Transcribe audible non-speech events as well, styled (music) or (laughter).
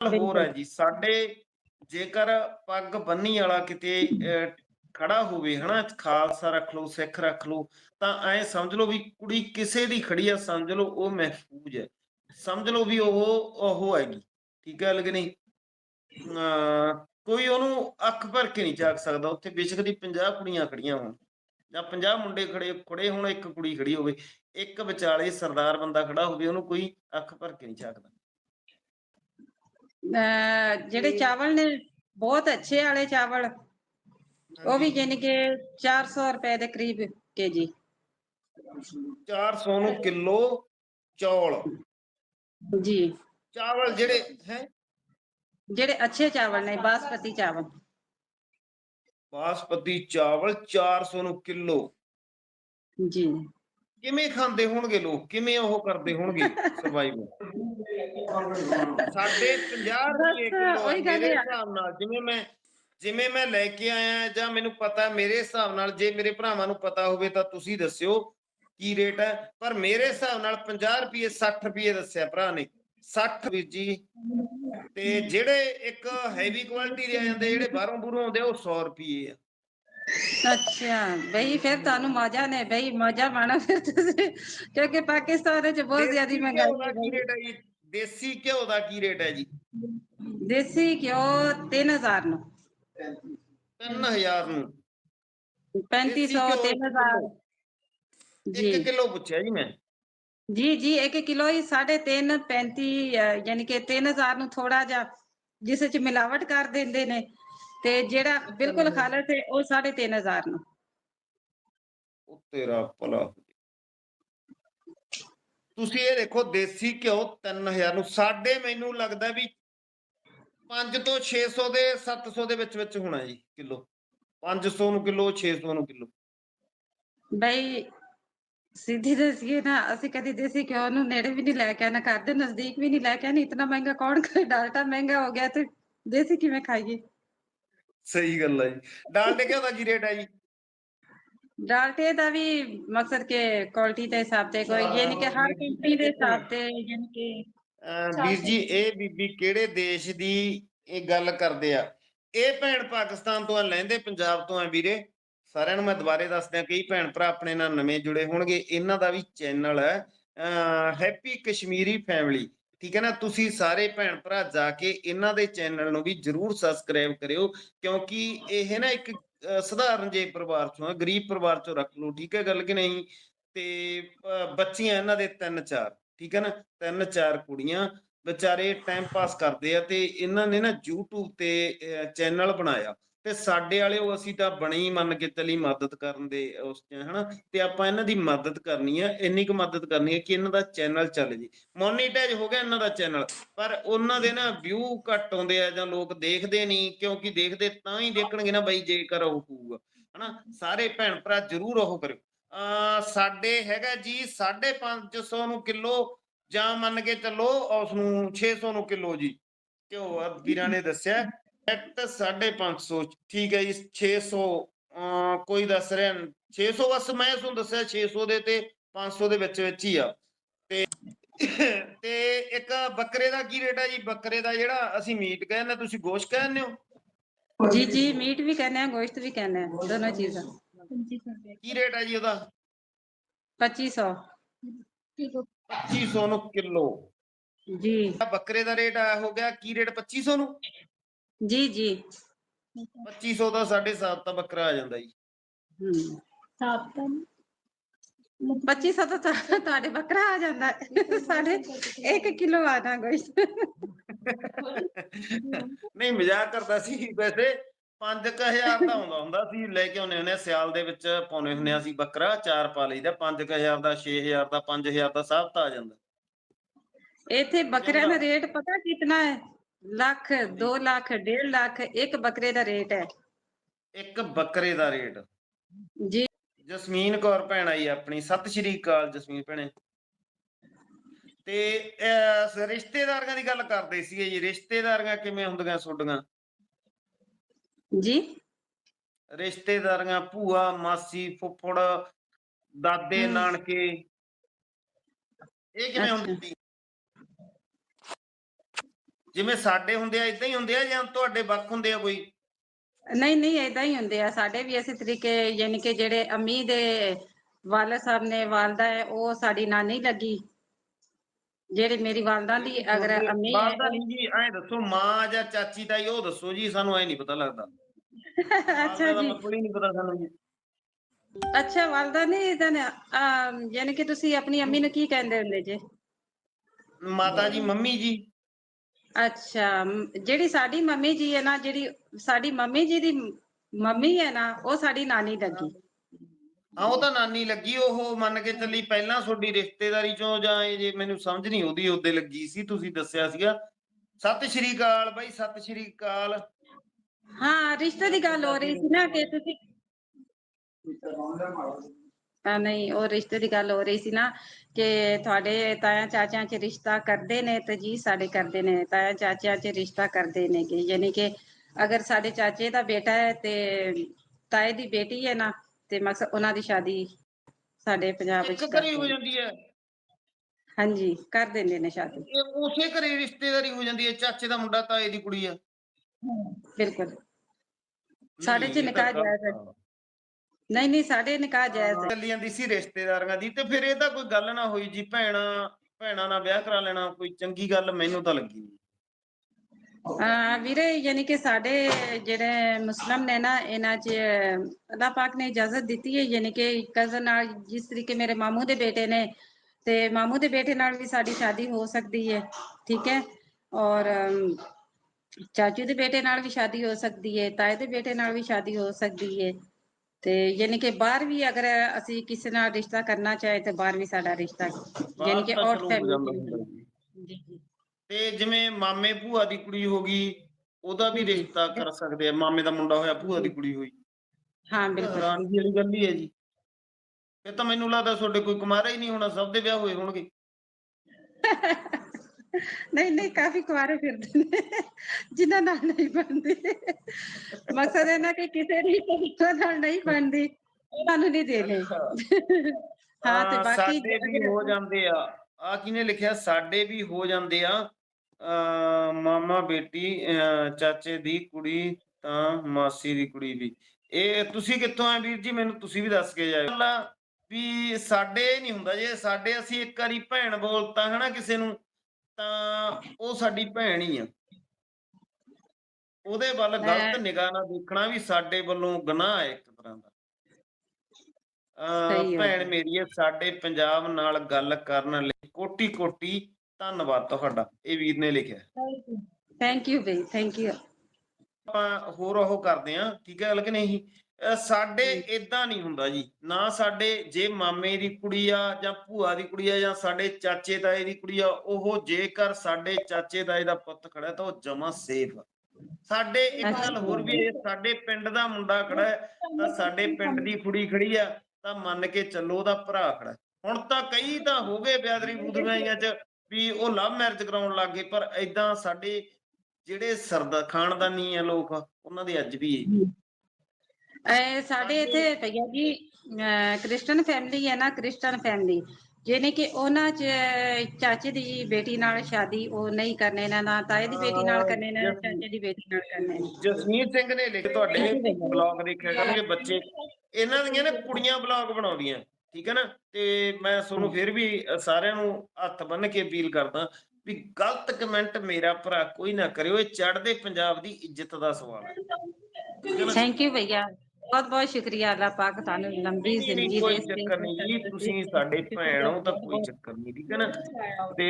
ਹੋਰ। ਹੈ ਜੀ ਸਾਡੇ ਜੇਕਰ ਪੱਗ ਬੰਨੀ ਵਾਲਾ ਕਿਤੇ ਖੜਾ ਹੋਵੇ ਹਨਾ ਖਾਲਸਾ ਰੱਖ ਲਓ ਸਿੱਖ ਰੱਖ ਲਓ ਤਾਂ ਐ ਸਮਝ ਲਓ ਵੀ ਕੁੜੀ ਕਿਸੇ ਦੀ ਖੜੀ ਆ ਸਮਝ ਲਓ ਉਹ ਮਹਿਫੂਜ਼ ਹੈ ਸਮਝ ਲਓ ਵੀ ਉਹ ਉਹ ਹੈਗੀ ਠੀਕ ਹੈ ਲਗੇ ਨਹੀਂ ਅਹ, ਕੋਈ ਉਹਨੂੰ ਅੱਖ ਭਰ ਕੇ ਨਹੀਂ ਝਾਕ ਸਕਦਾ ਉੱਥੇ ਬੇਸ਼ੱਕ ਦੀ 50 ਕੁੜੀਆਂ ਖੜੀਆਂ ਹੋਣ ਜਾਂ 50 ਮੁੰਡੇ ਖੜੇ ਖੜੇ ਹੋਣ ਇੱਕ ਕੁੜੀ ਖੜੀ ਹੋਵੇ ਇੱਕ ਵਿਚਾਲੇ ਸਰਦਾਰ ਬੰਦਾ ਖੜਾ ਹੋਵੇ ਉਹਨੂੰ ਕੋਈ ਅੱਖ ਭਰ ਕੇ ਨਹੀਂ ਝਾਕਦਾ ਅਹ ਜਿਹੜੇ ਚਾਵਲ ਨੇ ਬਹੁਤ ਅੱਛੇ ਵਾਲੇ ਚਾਵਲ। ਉਹ ਵੀ ਯਾਨੀ ਕਿ 400 ਰੁਪਏ ਦੇ ਕਰੀਬ ਕੇਜੀ। 400 ਨੂੰ ਕਿਲੋ ਚੌਲ। ਜੀ। ਚਾਵਲ ਜਿਹੜੇ ਹੈ? ਜਿਹੜੇ ਅੱਛੇ ਚਾਵਲ ਨੇ ਬਾਸਪਤੀ ਚਾਵਲ। ਬਾਸਪਤੀ ਚਾਵਲ 400 ਨੂੰ ਕਿਲੋ। ਜੀ। ਕਿਵੇਂ ਖਾਂਦੇ ਹੋਣਗੇ ਲੋਕ? ਕਿਵੇਂ ਉਹ ਕਰਦੇ ਹੋਣਗੇ ਸਰਵਾਈਵਲ ਸਾਡੇ 50 ਰੁਪਏ ਕਿਲੋ ਮੇਰੇ। ਹਿਸਾਬ ਨਾਲ ਜਿਵੇਂ ਮੈਂ ਜਿਵੇਂ ਮੈਂ ਲੈ ਕੇ ਆਇਆ ਜਾਂ ਮੈਨੂੰ ਪਤਾ ਮੇਰੇ ਹਿਸਾਬ ਨਾਲ ਜੇ ਮੇਰੇ ਭਰਾਵਾਂ ਨੂੰ ਪਤਾ ਹੋਵੇ ਤਾਂ ਤੁਸੀਂ ਦੱਸਿਓ ਕੀ ਰੇਟ ਹੈ। ਪਰ ਮੇਰੇ ਹਿਸਾਬ ਨਾਲ 50 ਰੁਪਏ 60 ਰੁਪਏ ਦੱਸਿਆ ਭਰਾ ਨੇ। 60 ਵੀਰ ਜੀ। ਤੇ ਜਿਹੜੇ ਇੱਕ ਹੈਵੀ ਕੁਆਲਿਟੀ ਦੇ ਆ ਜਾਂਦੇ ਜਿਹੜੇ ਬਾਹਰੋਂ ਬੂਰੋਂ ਆਉਂਦੇ ਉਹ 100 ਰੁਪਏ ਆ। ਅੱਛਾ ਬਈ ਫਿਰ ਤੁਹਾਨੂੰ ਮਜ਼ਾ ਨੇ ਬਈ ਮਜ਼ਾ ਮਾਣਾ ਫਿਰ ਤੁਸੀਂ। ਕਿਉਂਕਿ ਪਾਕਿਸਤਾਨ ਵਿੱਚ ਬਹੁਤ ਜ਼ਿਆਦਾ ਮਹਿੰਗਾਈ ਹੈ ਬਈ। ਰੇਟ ਹੈ ਜੀ? ਦੇਸੀ ਘਿਓ ਦਾ ਕੀ ਰੇਟ ਹੈ ਜੀ? ਦੇਸੀ ਘਿਓ 3000 ਨੂੰ। 3000 ਨੂੰ। 3500 ਘਿਓ 3000 ਜੀ। 1 ਕਿਲੋ ਪੁੱਛਿਆ ਜੀ ਮੈਂ। ਜੀ ਜੀ 1 ਕਿਲੋ ਹੀ 3.5 35 ਯਾਨੀ ਕਿ 3000 ਨੂੰ ਥੋੜਾ ਜਿਹਾ ਜਿਸ ਵਿੱਚ ਮਿਲਾਵਟ ਕਰ ਦਿੰਦੇ ਨੇ। ਤੇ ਜਿਹੜਾ ਬਿਲਕੁਲ ਖਾਲਸ ਹੈ ਉਹ 3500 ਨੂੰ। ਉਹ ਤੇਰਾ ਭਲਾ। ਤੁਸੀਂ ਇਹ ਦੇਖੋ ਦੇਸੀ ਘਿਓ 3000 ਨੂੰ ਸਾਡੇ ਮੈਨੂੰ ਲੱਗਦਾ ਵੀ 5 ਤੋਂ 600 ਦੇ 700 ਦੇ ਵਿੱਚ ਵਿੱਚ ਹੋਣਾ ਜੀ ਕਿਲੋ। 500 ਨੂੰ ਕਿਲੋ 600 ਨੂੰ ਕਿਲੋ। ਬਈ ਸਿੱਧੀ ਦੱਸੀਏ ਨਾ ਅਸੀਂ ਕਦੀ ਦੇਸੀ ਘਿਓ ਨੂੰ ਨੇੜੇ ਵੀ ਨਹੀਂ ਲੈ ਕੇ ਆਣਾ ਘਰ ਦੇ ਨਜ਼ਦੀਕ ਵੀ ਨਹੀਂ ਲੈ ਕੇ ਆਣੀ ਇਤਨਾ ਮਹਿੰਗਾ ਕੌਣ ਖਾਏ ਡਾਲਟਾ ਮਹਿੰਗਾ ਹੋ ਗਿਆ ਤੇ ਦੇਸੀ ਕਿਵੇਂ ਖਾਈਏ? ਸਹੀ ਗੱਲ ਹੈ ਜੀ। ਡਾਲਡੇ ਘਿਓ ਦਾ ਕੀ ਰੇਟ ਹੈ ਜੀ? ਡਾਲਟੇ ਦਾ ਵੀ ਮਕਸਦ ਕਿ ਕੁਆਲਿਟੀ ਦੇ ਹਿਸਾਬ ਤੇ ਕੋਈ ਇਹ ਨਹੀਂ ਕਿ ਹਰ ਕੰਪਨੀ ਦੇ ਹਿਸਾਬ ਤੇ ਯਾਨੀ ਕਿ ਵੀਰ ਜੀ ਇਹ ਬੀਬੀ ਕਿਹੜੇ ਦੇਸ਼ ਦੀ ਇਹ ਗੱਲ ਕਰਦੇ ਆ? ਇਹ ਭੈਣ ਪਾਕਿਸਤਾਨ ਤੋਂ ਆ ਲਹਿੰਦੇ ਪੰਜਾਬ ਤੋਂ ਆ ਵੀਰੇ। ਸਾਰਿਆਂ ਨੂੰ ਮੈਂ ਦੁਬਾਰੇ ਦੱਸ ਦਿਆਂ ਕਈ ਭੈਣ ਭਰਾ ਆਪਣੇ ਨਾਲ ਨਵੇਂ ਜੁੜੇ ਹੋਣਗੇ। ਇਹਨਾਂ ਦਾ ਵੀ ਚੈਨਲ ਹੈ ਹੈਪੀ ਕਸ਼ਮੀਰੀ ਫੈਮਿਲੀ ਠੀਕ ਹੈ ਨਾ? ਤੁਸੀਂ ਸਾਰੇ ਭੈਣ ਭਰਾ ਜਾ ਕੇ ਇਹਨਾਂ ਦੇ ਚੈਨਲ ਨੂੰ ਵੀ ਜਰੂਰ ਸਬਸਕ੍ਰਾਈਬ ਕਰਿਓ, ਕਿਉਂਕਿ ਇਹ ਨਾ ਇੱਕ ਸਧਾਰਨ ਜੇ ਪਰਿਵਾਰ ਚੋਂ ਆ, ਗਰੀਬ ਪਰਿਵਾਰ ਚੋਂ ਰੱਖ ਲਓ, ਠੀਕ ਹੈ ਗੱਲ ਕਿ ਨਹੀਂ? ਤੇ ਬੱਚੀਆਂ ਇਹਨਾਂ ਦੇ ਤਿੰਨ ਚਾਰ, ਠੀਕ ਹੈ ਨਾ? ਤਿੰਨ ਚਾਰ ਕੁੜੀਆਂ, ਵਿਚਾਰੇ ਟਾਈਮ ਪਾਸ ਕਰਦੇ ਆ ਤੇ ਇਹਨਾਂ ਨੇ ਨਾ YouTube ਤੇ ਚੈਨਲ ਬਣਾਇਆ। ਤੇ ਸਾਡੇ ਵਾਲੇ ਉਹ ਅਸੀਂ ਤਾਂ ਬਣੀ ਮੰਨ ਕੇ ਚੱਲੀ ਮਦਦ ਕਰਨ ਦੇ ਉਸ ਚ, ਹਨਾ? ਤੇ ਆਪਾਂ ਇਹਨਾਂ ਦੀ ਮਦਦ ਕਰਨੀ ਆ, ਇੰਨੀ ਕੁ ਮਦਦ ਕਰਨੀ ਹੈ ਕਿ ਇਹਨਾਂ ਦਾ ਚੈਨਲ ਚੱਲ ਜੇ। ਮੋਨੀਟਾਈਜ਼ ਹੋ ਗਿਆ ਇਹਨਾਂ ਦਾ ਚੈਨਲ, ਪਰ ਉਹਨਾਂ ਦੇ ਨਾ ਵਿਊ ਘੱਟ ਆਉਂਦੇ ਆ ਜਾਂ ਲੋਕ ਦੇਖਦੇ ਨਹੀਂ, ਕਿਉਂਕਿ ਦੇਖਦੇ ਤਾਂ ਹੀ ਦੇਖਣਗੇ ਨਾ ਬਈ ਜੇਕਰ ਉਹ ਹੋਊਗਾ, ਹਨਾ? ਸਾਰੇ ਭੈਣ ਭਰਾ ਜਰੂਰ ਉਹ ਕਰਿਓ। ਅ ਸਾਡੇ ਹੈਗਾ ਜੀ 550 ਨੂੰ ਕਿਲੋ, ਜਾਂ ਮੰਨ ਕੇ ਚੱਲੋ ਉਸ ਨੂੰ 600 ਨੂੰ ਕਿਲੋ ਜੀ। ਘਿਓ ਵੀਰਾਂ ਨੇ ਦੱਸਿਆ। ਐਕਟ 550 ਠੀਕ ਹੈ ਜੀ 600 ਅਹ ਕੋਈ ਦੱਸ ਰਿਹਾ 600 ਬਸ ਮੈਂ ਤੁਹਾਨੂੰ ਦੱਸਿਆ 600 ਦੇ ਤੇ 500 ਦੇ ਵਿੱਚ ਵਿੱਚ ਹੀ ਆ। ਤੇ (coughs) ਤੇ ਇੱਕ ਬੱਕਰੇ ਦਾ ਕੀ ਰੇਟ ਹੈ ਜੀ? ਬੱਕਰੇ ਦਾ ਜਿਹੜਾ ਅਸੀਂ ਮੀਟ ਕਹਿੰਦੇ ਤੁਸੀਂ ਗੋਸ਼ਤ ਕਹਿੰਦੇ ਹੋ? ਜੀ ਜੀ ਮੀਟ ਵੀ ਕਹਿੰਦੇ ਆ ਗੋਸ਼ਤ ਵੀ ਕਹਿੰਦੇ ਆ ਦੋਨੋਂ ਚੀਜ਼ਾਂ। ਕੀ ਰੇਟ ਹੈ ਜੀ ਉਹਦਾ? 2500 2500 ਨੂੰ ਕਿਲੋ। ਜੀ। ਬੱਕਰੇ ਦਾ ਰੇਟ ਆ ਹੋ ਗਿਆ ਕੀ ਰੇਟ 2500 ਨੂੰ? ਜੀ ਜੀ। 2500 ਦਾ ਸਾਡੇ ਸਾਤ ਤਾਂ ਬੱਕਰਾ ਆ ਜਾਂਦਾ ਜੀ। ਹਮ 2500 ਤਾਂ ਤੁਹਾ- ਤੁਹਾਡੇ ਬੱਕਰਾ ਆ ਜਾਂਦਾ। ਹੈ। ਸਾਡੇ 1 ਕਿਲੋ ਆਣਾ ਗੋਸ਼ਤ ਨਹੀਂ ਮਜ਼ਾਕ ਕਰਦਾ ਸੀ ਵੈਸੇ। 5000 ਦਾ ਆਉਂਦਾ ਹੁੰਦਾ ਸੀ ਲੈ ਕੇ ਆਉਨੇ ਹੁੰਦੇ ਆ। ਸਿਆਲ ਦੇ ਵਿੱਚ ਪਾਉਨੇ ਹੁੰਦੇ ਆ ਅਸੀਂ ਬੱਕਰਾ ਚਾਰ ਪਾ ਲਈਦਾ 5000 ਦਾ 6000 ਦਾ 5000 ਦਾ ਸਭ ਤਾਂ ਆ ਜਾਂਦਾ। ਇੱਥੇ ਬੱਕਰਿਆਂ ਦਾ ਰੇਟ ਪਤਾ ਕਿਤਨਾ ਹੈ? ਲੱਖ 2 ਲੱਖ 1.5 ਲੱਖ ਇੱਕ ਬੱਕਰੇ ਦਾ ਰੇਟ ਹੈ। ਇੱਕ ਬੱਕਰੇ ਦਾ ਰੇਟ। ਜੀ। ਜਸਮੀਨ ਕੌਰ ਭੈਣ ਆਈ ਆਪਣੀ। ਸਤਿ ਸ਼੍ਰੀ ਅਕਾਲ ਜਸਮੀਨ ਭੈਣੇ। ਤੇ ਅਹ, ਰਿਸ਼ਤੇਦਾਰੀਆਂ ਦੀ ਗੱਲ ਕਰਦੇ ਸੀਗੇ ਜੀ। ਰਿਸ਼ਤੇਦਾਰੀਆਂ ਕਿਵੇਂ ਹੁੰਦੀਆਂ ਤੁਹਾਡੀਆਂ? ਜੀ। ਰਿਸ਼ਤੇਦਾਰੀਆਂ ਭੂਆ ਮਾਸੀ ਫੁੱਫੜ ਦਾਦੇ। ਨਾਨਕੇ। ਇਹ ਕਿਵੇਂ। ਹੁੰਦੀ ਜਿਵੇਂ ਸਾਡੇ ਹੁੰਦੇ ਆ ਇਦਾਂ ਹੀ ਹੁੰਦੇ ਆ ਜਾਂ ਤੁਹਾਡੇ ਵੱਖ ਹੁੰਦੇ ਆ ਕੋਈ? ਨਹੀਂ ਨਹੀਂ ਏਦਾਂ ਹੀ ਹੁੰਦੇ ਆ। ਸਾਡੇ ਵੀ ਇਸੇ ਤਰੀਕੇ ਯਾਨੀ ਕਿ ਜਿਹੜੇ ਅੰਮੀ ਦੇ ਵਾਲਦ ਸਾਹਿਬ ਨੇ ਵਾਲਦਾ ਹੈ ਉਹ ਸਾਡੀ ਨਾਨੀ ਲੱਗੀ। ਜਿਹੜੇ ਮੇਰੀ ਵਾਲਦਾ ਦੀ ਅਗਰ ਅੰਮੀ ਹੈ ਬਾਲਦਾ ਨਹੀਂ ਜੀ ਐਂ ਦੱਸੋ ਮਾਂ ਜਾਂ ਚਾਚੀ ਤਾਈ ਉਹ ਦੱਸੋ ਜੀ ਸਾਨੂੰ ਐ ਨਹੀਂ ਪਤਾ ਲੱਗਦਾ। ਅੱਛਾ ਜੀ। ਹੀ ਨਹੀਂ ਪਤਾ ਸਾਨੂੰ ਜੀ। ਅੱਛਾ ਵਾਲਦਾ ਨਹੀਂ ਤਾਂ ਯਾਨੀ ਕਿ ਤੁਸੀਂ ਆਪਣੀ ਅੰਮੀ ਨੂੰ ਕੀ ਕਹਿੰਦੇ ਹੁੰਦੇ ਜੇ? ਮਾਤਾ ਜੀ ਮੰਮੀ ਜੀ। ਅੱਛਾ ਜਿਹੜੀ ਸਾਡੀ ਮੰਮੀ ਜੀ ਹੈ ਨਾ ਜਿਹੜੀ ਸਾਡੀ ਮੰਮੀ ਜੀ ਦੀ ਮੰਮੀ ਹੈ ਨਾ ਉਹ ਸਾਡੀ ਨਾਨੀ ਲੱਗੀ। ਹਾਂ ਉਹ ਤਾਂ ਨਾਨੀ ਲੱਗੀ ਉਹ ਮੰਨ ਕੇ ਚੱਲੀ ਪਹਿਲਾਂ ਤੁਹਾਡੀ ਰਿਸ਼ਤੇਦਾਰੀ ਚੋਂ ਜਾਂ ਇਹ ਜੇ ਮੈਨੂੰ ਸਮਝ ਨਹੀਂ ਆਉਂਦੀ ਉਹਦੇ ਲੱਗੀ ਸੀ ਤੁਸੀਂ ਦੱਸਿਆ ਸੀਗਾ। ਸਤਿ ਸ਼੍ਰੀ ਅਕਾਲ ਬਾਈ ਸਤਿ ਸ਼੍ਰੀ ਅਕਾਲ। ਹਾਂ ਰਿਸ਼ਤੇ ਦੀ ਗੱਲ ਹੋ ਰਹੀ ਸੀ ਨਾ ਕਿ ਤੁਸੀਂ ਆ ਨਹੀਂ ਉਹ ਰਿਸ਼ਤੇ ਦੀ ਗੱਲ ਹੋ ਰਹੀ ਸੀ ਨਾ ਕਿ ਤੁਹਾਡੇ ਤਾਇਆ ਚਾਚਿਆਂ 'ਚ ਰਿਸ਼ਤਾ ਕਰਦੇ ਨੇ ਤੇ ਜੀ ਸਾਡੇ ਕਰਦੇ ਨੇ ਤਾਇਆ ਚਾਚਿਆਂ 'ਚ ਰਿਸ਼ਤਾ ਕਰਦੇ ਨੇ ਕਿ ਯਾਨੀ ਕਿ ਅਗਰ ਸਾਡੇ ਚਾਚੇ ਦਾ ਬੇਟਾ ਹੈ ਤੇ ਤਾਏ ਦੀ ਬੇਟੀ ਹੈ ਨਾ ਤੇ ਮਕਸਦ ਉਹਨਾਂ ਦੀ ਸ਼ਾਦੀ ਸਾਡੇ ਪੰਜਾਬ ਵਿੱਚ ਇੱਕ ਘਰੇ ਹੋ। ਜਾਂਦੀ ਹੈ? ਹਾਂਜੀ ਕਰ ਦਿੰਦੇ ਨੇ ਸ਼ਾਦੀ। ਇਹ ਉਸੇ ਘਰੇ ਰਿਸ਼ਤੇਦਾਰੀ ਹੋ ਜਾਂਦੀ ਹੈ ਚਾਚੇ ਦਾ ਮੁੰਡਾ ਤਾਏ ਦੀ ਕੁੜੀ ਆ ਬਿਲਕੁਲ। ਸਾਡੇ 'ਚ ਤਾਂ ਨਿਕਾਹ ਜਾਇਜ਼ ਹੈ। ਨਹੀਂ ਨਹੀਂ ਸਾਡੇ ਨਿਕਾਹ ਜਾਇਜ਼ ਹੈ। ਚੱਲੀ ਜਾਂਦੀ ਸੀ ਰਿਸ਼ਤੇਦਾਰੀਆਂ ਦੀ ਤੇ ਫਿਰ ਇਹ ਤਾਂ ਕੋਈ ਗੱਲ ਨਾ ਹੋਈ ਜੀ ਭੈਣਾ ਭੈਣਾਂ ਨਾਲ ਵਿਆਹ ਕਰਾ ਲੈਣਾ ਕੋਈ ਚੰਗੀ ਗੱਲ ਮੈਨੂੰ ਤਾਂ ਲੱਗੀ ਨਹੀਂ ਅਹ ਵੀਰੇ ਯਾਨੀ ਕਿ ਸਾਡੇ ਜਿਹੜੇ ਮੁਸਲਮ ਨੇ ਨਾ ਇਹਨਾਂ 'ਚ ਅੱਲਾਹ ਪਾਕ ਨੇ ਇਜਾਜ਼ਤ ਦਿੱਤੀ ਹੈ ਯਾਨੀ ਕਿ ਕਜ਼ਨ ਨਾਲ ਜਿਸ ਤਰੀਕੇ ਮੇਰੇ ਮਾਮੂ ਦੇ ਬੇਟੇ ਨੇ ਤੇ ਮਾਮੂ ਦੇ ਬੇਟੇ ਨਾਲ ਵੀ ਸਾਡੀ ਸ਼ਾਦੀ ਹੋ ਸਕਦੀ ਹੈ ਠੀਕ ਹੈ? ਔਰ ਅਮ, ਚਾਚੂ ਦੇ ਬੇਟੇ ਨਾਲ ਵੀ ਸ਼ਾਦੀ ਹੋ ਸਕਦੀ ਹੈ ਤਾਏ ਦੇ ਬੇਟੇ ਨਾਲ ਵੀ ਸ਼ਾਦੀ ਹੋ ਸਕਦੀ ਹੈ। ਤੇ ਯਾਨੀ ਕਿ ਬਾਹਰ ਵੀ ਅਗਰ ਅਸੀਂ ਕਿਸੇ ਨਾਲ ਰਿਸ਼ਤਾ ਕਰਨਾ ਚਾਹੇ ਤੇ ਬਾਹਰ ਵੀ ਸਾਡਾ ਰਿਸ਼ਤਾ ਯਾਨੀ ਕਿ ਬਾਹਰ ਤਾਂ ਜਿਵੇਂ ਮਾਮੇ ਭੂਆ ਦੀ ਕੁੜੀ ਹੋ ਗਈ ਉਹਦਾ ਵੀ। ਰਿਸ਼ਤਾ ਕਰ ਸਕਦੇ ਆ। ਮਾਮੇ ਦਾ ਮੁੰਡਾ ਹੋਇਆ ਭੂਆ ਦੀ ਕੁੜੀ ਹੋਈ। ਹਾਂ ਬਿਲਕੁਲ। ਹੈਰਾਨਗੀ ਵਾਲੀ ਗੱਲ ਹੀ ਹੈ ਜੀ। ਇਹ ਤਾਂ ਮੈਨੂੰ ਲੱਗਦਾ ਤੁਹਾਡੇ ਕੋਈ ਕੁਮਾਰਾ ਹੀ ਨਹੀਂ ਹੋਣਾ ਸਭ ਦੇ ਵਿਆਹ ਹੋਏ ਹੋਣਗੇ। (laughs) ਨਹੀਂ ਨਹੀਂ ਕਾਫੀ ਕੁਆਰੇ ਫਿਰਦੇ ਨੇ ਜਿਨ੍ਹਾਂ ਨਾਲ ਨਹੀਂ ਬਣਦੀ। ਮਕਸਦ ਇਹ ਨਾ ਕਿ ਕਿਸੇ ਰਿਸ਼ਤੇ ਨਾਲ ਨਹੀਂ ਬਣਦੀ ਉਹਨਾਂ ਨੂੰ ਨਹੀਂ ਦੇਣੇ। ਹਾਂ ਤੇ ਬਾਕੀ ਸਾਡੇ ਵੀ ਹੋ ਜਾਂਦੇ ਆ। ਆ ਕਿਨੇ ਲਿਖਿਆ? ਸਾਡੇ ਵੀ ਹੋ ਜਾਂਦੇ ਆ। ਮਾਮਾ ਬੇਟੀ ਚਾਚੇ ਦੀ ਕੁੜੀ ਤਾਂ ਮਾਸੀ ਦੀ ਕੁੜੀ ਵੀ। ਇਹ ਤੁਸੀਂ ਕਿੱਥੋਂ ਆ ਵੀਰ ਜੀ? ਮੈਨੂੰ ਤੁਸੀਂ ਵੀ ਦੱਸ ਕੇ ਜਾਇਓ। ਵੀ ਸਾਡੇ ਨਹੀਂ ਹੁੰਦਾ ਜੇ ਸਾਡੇ ਅਸੀਂ ਇੱਕ ਵਾਰੀ ਭੈਣ ਬੋਲਤਾ ਹਨਾ ਕਿਸੇ ਨੂੰ ਤਾਂ ਉਹ ਸਾਡੀ ਭੈਣ ਹੀ ਆ। ਉਹਦੇ ਵੱਲ ਗਲਤ ਨਿਗਾਹ ਨਾਲ ਦੇਖਣਾ ਵੀ ਸਾਡੇ ਵੱਲੋਂ ਗੁਨਾਹ ਹੈ ਇੱਕ ਤਰ੍ਹਾਂ ਦਾ। ਹੋ ਭੈਣ। ਮੇਰੀ ਹੈ ਸਾਡੇ ਪੰਜਾਬ ਨਾਲ ਗੱਲ ਕਰਨ ਲਈ ਕੋਟੀ ਕੋਟੀ ਧੰਨਵਾਦ ਤੁਹਾਡਾ ਇਹ ਵੀਰ ਨੇ ਲਿਖਿਆ। ਥੈਂਕ ਯੂ ਬਈ ਥੈਂਕ ਯੂ ਆਪਾਂ ਹੋਰ ਉਹ ਕਰਦੇ ਆ ਠੀਕ ਹੈ ਕਿ ਨਹੀਂ? ਸਾਡੇ ਇਦਾਂ ਨਹੀਂ ਹੁੰਦਾ ਜੀ। ਨਾ ਸਾਡੇ ਜੇ ਮਾਮੇ ਦੀ ਕੁੜੀ ਆ ਜਾਂ ਭੂਆ ਦੀ ਕੁੜੀ ਆ ਜਾਂ ਸਾਡੇ ਚਾਚੇ ਤਾਏ ਦੀ ਕੁੜੀ ਆ ਉਹ ਜੇਕਰ ਸਾਡੇ ਚਾਚੇ ਤਾਏ ਦਾ ਪੁੱਤ ਖੜਾ ਤਾਂ ਉਹ ਜਮਾ ਸੇਫ ਆ। ਸਾਡੇ ਇੱਕ ਗੱਲ ਹੋਰ ਵੀ ਹੈ ਸਾਡੇ ਪਿੰਡ ਦਾ ਮੁੰਡਾ ਖੜਾ ਤਾਂ ਸਾਡੇ ਪਿੰਡ ਦੀ ਕੁੜੀ ਖੜੀ ਆ ਤਾਂ ਮੰਨ ਕੇ ਚੱਲੋ ਉਹਦਾ ਭਰਾ ਖੜਾ। ਹੁਣ ਤਾਂ ਕਈ ਤਾਂ ਹੋ ਗਏ ਬਿਆਦਰੀ ਬੂਦਰੀਆਂ ਚ ਵੀ ਉਹ ਲਵ ਮੈਰਿਜ ਕਰਾਉਣ ਲੱਗ ਗਏ ਪਰ ਐਦਾਂ ਸਾਡੇ ਜਿਹੜੇ ਸਰਦਾ ਖਾਨਦਾਨੀ ਆ ਲੋਕ ਉਹਨਾਂ ਦੇ ਅੱਜ ਵੀ ਹੈ ਇਹ ਸਾਡੇ ਇੱਥੇ ਭਈਆ ਜੀ ਕ੍ਰਿਸਚਨ ਫੈਮਿਲੀ ਹੈ ਨਾ ਕ੍ਰਿਸਚਨ ਫੈਮਿਲੀ ਜਿਹਨੇ ਕਿ ਉਹਨਾਂ ਚ ਚਾਚੇ ਦੀ ਬੇਟੀ ਨਾਲ ਸ਼ਾਦੀ ਉਹ ਨਹੀਂ ਕਰਨੇ ਨਾ ਨਾ ਤਾਏ ਦੀ ਬੇਟੀ ਨਾਲ ਕਰਨੇ ਨਾ ਚਾਚੇ ਦੀ ਬੇਟੀ ਨਾਲ ਕਰਨੇ ਜਸਮੀਤ ਸਿੰਘ ਨੇ ਲਿਖ ਤੁਹਾਡੇ ਬਲੌਗ ਦੇਖਿਆ ਕਰਨਗੇ ਬੱਚੇ। ਇਹਨਾਂ ਦੀਆਂ ਨਾ ਕੁੜੀਆਂ ਬਲੌਗ ਬਣਾਉਂਦੀਆਂ ਠੀਕ ਹੈ ਨਾ? ਤੇ ਮੈਂ ਤੁਹਾਨੂੰ ਫਿਰ ਵੀ ਸਾਰਿਆਂ ਨੂੰ ਹੱਥ ਬੰਨ ਕੇ ਅਪੀਲ ਕਰਦਾ ਵੀ ਗਲਤ ਕਮੈਂਟ ਮੇਰਾ ਭਰਾ ਕੋਈ ਨਾ ਕਰਿਓ ਇਹ ਚੜ੍ਹਦੇ ਪੰਜਾਬ ਦੀ ਇੱਜ਼ਤ ਦਾ ਸਵਾਲ ਹੈ? ਥੈਂਕ ਯੂ ਭਈਆ। ਬਹੁਤ ਬਹੁਤ ਸ਼ੁਕਰੀਆ ਅੱਲਾਹ ਪਾਕ ਤੁਹਾਨੂੰ ਲੰਬੀ ਜ਼ਿੰਦਗੀ ਕੋਈ ਦੇ ਚੱਕਰ ਨਹੀਂ ਜੀ ਤੁਸੀਂ ਸਾਡੇ ਭੈਣ ਹੋ ਤਾਂ ਕੋਈ ਚੱਕਰ ਨਹੀਂ ਠੀਕ ਹੈ ਨਾ? ਤੇ